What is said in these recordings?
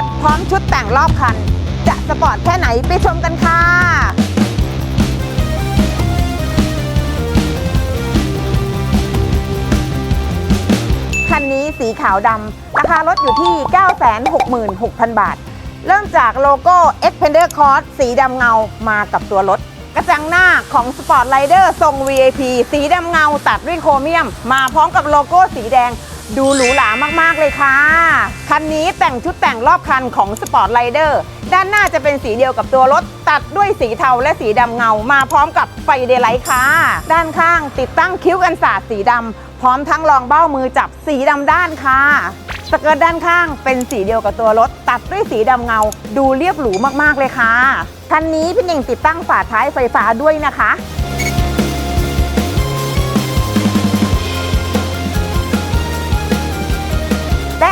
Cross พร้อมชุดแต่งรอบคัน จะสปอร์ตแค่ไหนไปชมกันค่ะคันนี้สีขาวดำราคารถอยู่ที่ 966,000 บาท เริ่มจากโลโก้ Xpander Cross สีดำเงามากับตัวรถ กระจังหน้าของ Sport Rider ทรง VIP สีดำเงาตัดด้วยโครเมียม มาพร้อมกับโลโก้สีแดง ดูหรูหรามากๆเลยค่ะ คันนี้แต่งชุดแต่งรอบคันของ Sport Rider ด้านหน้าจะเป็นสีเดียวกับตัวรถ ตัดด้วยสีเทาและสีดำเงา มาพร้อมกับไฟเดย์ไลท์ค่ะ ด้านข้างติดตั้งคิ้วกันศาสตร์สีดำพร้อมทั้งรองเบ้ามือจับสีดำด้านค่ะสเกิร์ตด้านข้างเป็นสีเดียวกับตัวรถ ตัดด้วยสีดำเงา ดูเรียบหรูมากๆเลยค่ะ คันนี้พี่เน่งติดตั้งฝาท้ายไฟฟ้าด้วยนะคะ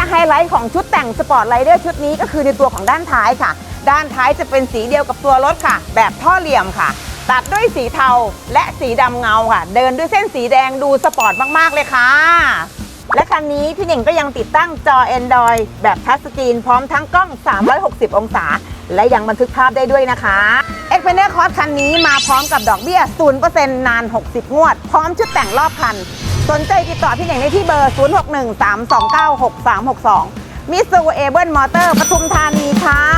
ไฮไลท์ของชุดแต่งสปอร์ตไ i เดอร์ชุดนี้ก็คือในตัวของด้านท้ายค่ะ ด้านท้ายจะเป็นสีเดียวกับตัวรถค่ะ แบบท่อเหลี่ยมค่ะ ตัดด้วยสีเทาและสีดำเงาค่ะ เดินด้วยเส้นสีแดงดูสปอร์ตมากๆเลยค่ะ และคันนี้พี่เน่งก็ยังติดตั้งจอ Android แบบทัชสกรีนพร้อมทั้งกล้อง 360 องศา และยังบันทึกภาพได้ด้วยนะคะ x p e n d e r Cross คันนี้มาพร้อมกับดอกเบี้ย 0%นาน 60 งวด พร้อมชุดแต่งรอบคัน สนใจติดต่อพี่เน่งได้ที่เบอร์ 0613296362มิสซูเอเบิลมอเตอร์ปทุมธานีค่ะ